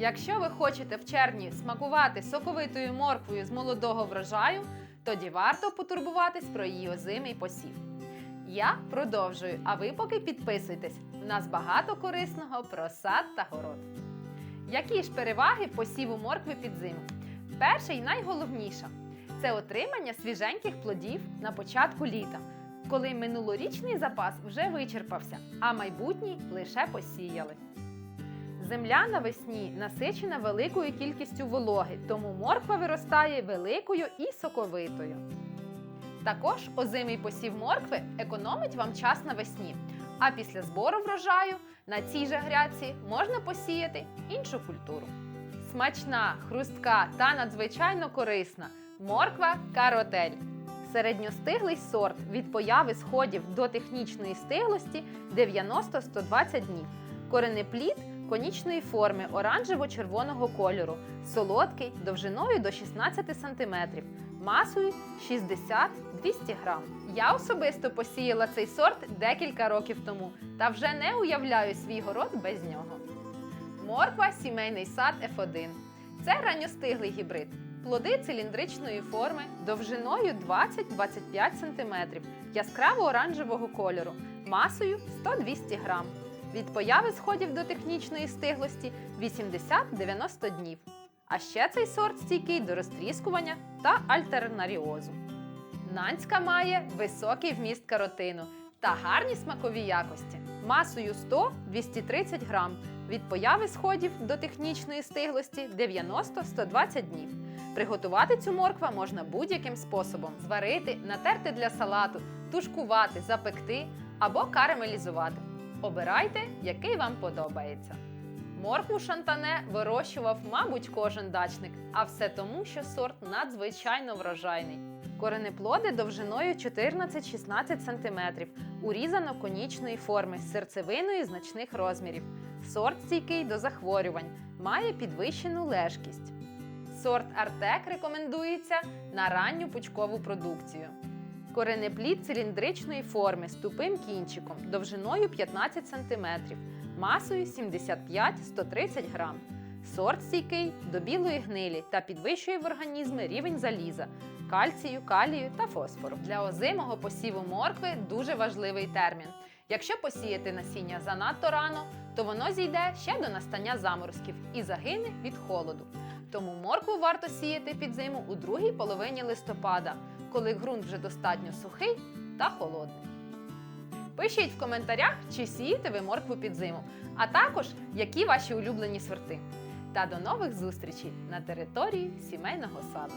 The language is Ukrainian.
Якщо ви хочете в червні смакувати соковитою морквою з молодого врожаю, тоді варто потурбуватись про її озимий посів. Я продовжую, а ви поки підписуйтесь. У нас багато корисного про сад та город. Які ж переваги посіву моркви під зиму? Перше і найголовніше це отримання свіженьких плодів на початку літа, коли минулорічний запас вже вичерпався, а майбутній лише посіяли. Земля навесні насичена великою кількістю вологи, тому морква виростає великою і соковитою. Також озимий посів моркви економить вам час навесні, а після збору врожаю на цій же грядці можна посіяти іншу культуру. Смачна, хрустка та надзвичайно корисна морква каротель. Середньостиглий сорт від появи сходів до технічної стиглості 90-120 днів. Коренеплід конічної форми оранжево-червоного кольору, солодкий, довжиною до 16 см, масою 60-200 грам. Я особисто посіяла цей сорт декілька років тому та вже не уявляю свій город без нього. Морква сімейний сад F1. Це ранньостиглий гібрид. Плоди циліндричної форми довжиною 20-25 см, яскраво оранжевого кольору, масою 100-200 грам. Від появи сходів до технічної стиглості 80-90 днів. А ще цей сорт стійкий до розтріскування та альтернаріозу. Нанська має високий вміст каротину та гарні смакові якості. Масою 100-230 грам. Від появи сходів до технічної стиглості 90-120 днів. Приготувати цю морква можна будь-яким способом: зварити, натерти для салату, тушкувати, запекти або карамелізувати. Обирайте, який вам подобається. Моркву шантане вирощував, мабуть, кожен дачник, а все тому, що сорт надзвичайно врожайний. Коренеплоди довжиною 14-16 см, урізано конічної форми з серцевиною значних розмірів. Сорт стійкий до захворювань, має підвищену лежкість. Сорт Артек рекомендується на ранню пучкову продукцію. Коренеплід циліндричної форми з тупим кінчиком довжиною 15 см, масою 75-130 грам. Сорт стійкий до білої гнилі та підвищує в організмі рівень заліза, кальцію, калію та фосфору. Для озимого посіву моркви дуже важливий термін. Якщо посіяти насіння занадто рано, то воно зійде ще до настання заморозків і загине від холоду. Тому моркву варто сіяти під зиму у другій половині листопада, коли ґрунт вже достатньо сухий та холодний. Пишіть в коментарях, чи сієте ви моркву під зиму, а також які ваші улюблені сорти. Та до нових зустрічей на території сімейного саду.